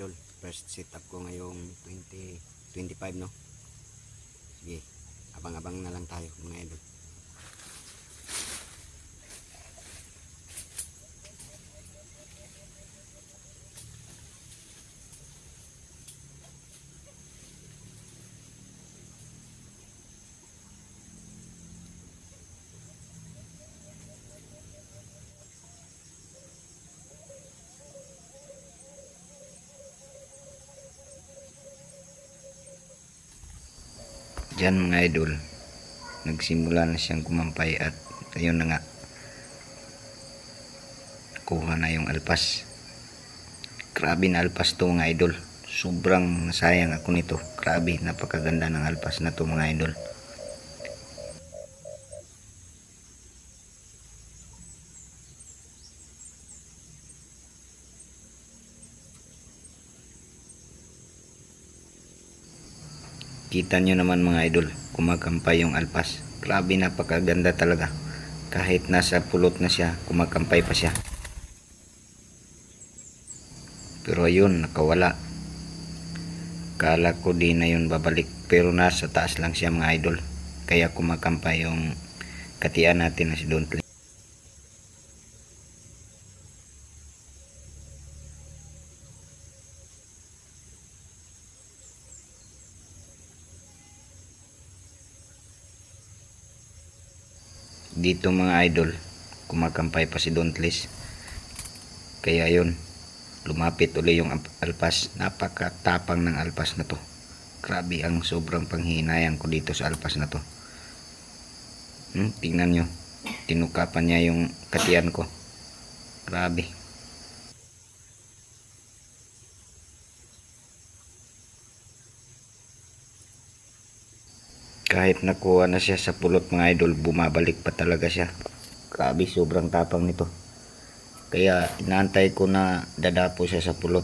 idol. First setup ko ngayong 20, 25 no. Sige, abang-abang na lang tayo mga idol. Diyan mga idol, nagsimula na siyang kumampay at ayun na nga, kuha na yung alpas. Grabe na alpas to mga idol. Sobrang nasayang ako nito. Grabe, napakaganda ng alpas na to mga idol. Kita nyo naman mga idol, kumakampay yung alpas. Grabe napakaganda talaga. Kahit nasa pulot na siya, kumakampay pa siya. Pero ayun, nakawala. Kala ko di na yun babalik. Pero nasa taas lang siya mga idol. Kaya kumakampay yung katian natin na si Dontley. Dito mga idol kumakampay pa si Dontles kaya yun lumapit uli yung alpas. Napakatapang ng alpas na to. Grabe ang sobrang panghinayang ko dito sa alpas na to. Hmm, tingnan nyo. Tinukapan niya yung katiyan ko. Grabe kahit nakuha na siya sa pulot mga idol bumabalik pa talaga siya. Grabe sobrang tapang nito. Kaya inaantay ko na dadapo siya sa pulot.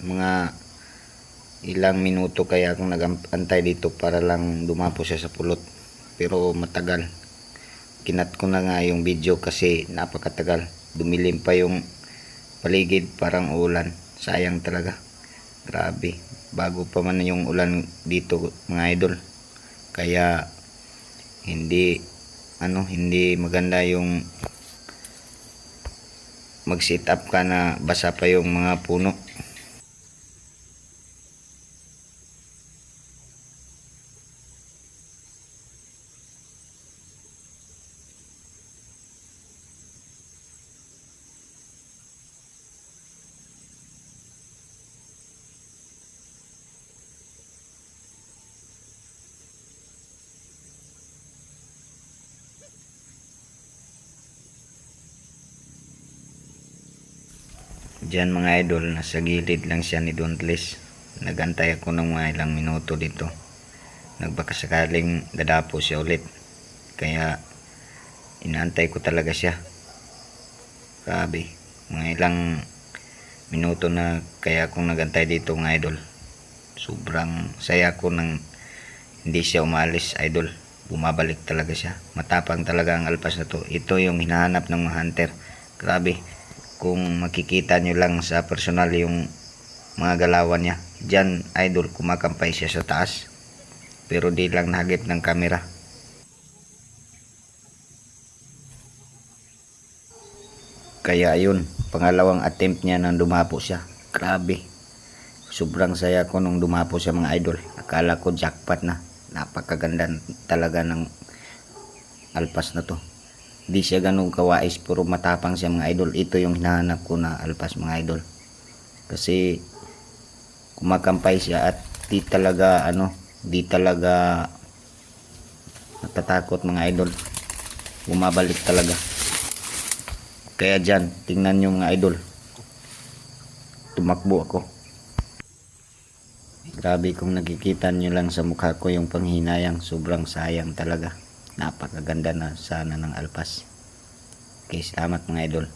Mga ilang minuto kaya akong nagantay dito para lang dumapo siya sa pulot. Pero matagal. Kinat ko na nga yung video kasi napakatagal. Dumilim pa yung paligid parang ulan. Sayang talaga. Grabe. Bago pa man yung ulan dito mga idol kaya hindi ano hindi maganda yung mag sit up ka na basa pa yung mga puno Diyan mga idol, nasa gilid lang siya ni Dontles. Nagantay ako ng mga ilang minuto dito. Nagbakasakaling dadapo siya ulit. Kaya inaantay ko talaga siya. Grabe, mga ilang minuto na kaya akong nagantay dito mga idol. Sobrang saya ko nang hindi siya umalis idol. Bumabalik talaga siya. Matapang talaga ang alpas na to. Ito yung hinahanap ng mga hunter. Grabe, kung makikita nyo lang sa personal yung mga galawan niya. Dyan idol kumakampay siya sa taas. Pero di lang nahagip ng kamera kaya yun pangalawang attempt niya nang dumapo siya. Grabe. Sobrang saya ko nung dumapo siya mga idol. Akala ko jackpot na. Napakaganda talaga ng alpas na to di siya ganun kawais puro matapang siya mga idol. Ito yung hinahanap ko na alpas mga idol. Kasi kumakampay siya at di talaga ano di talaga natatakot mga idol. Bumabalik talaga. Kaya dyan tingnan nyo mga idol. Tumakbo ako. Grabe kung nakikita nyo lang sa mukha ko yung panghinayang. Sobrang sayang talaga. Napakaganda na sana ng alpas okay salamat mga idol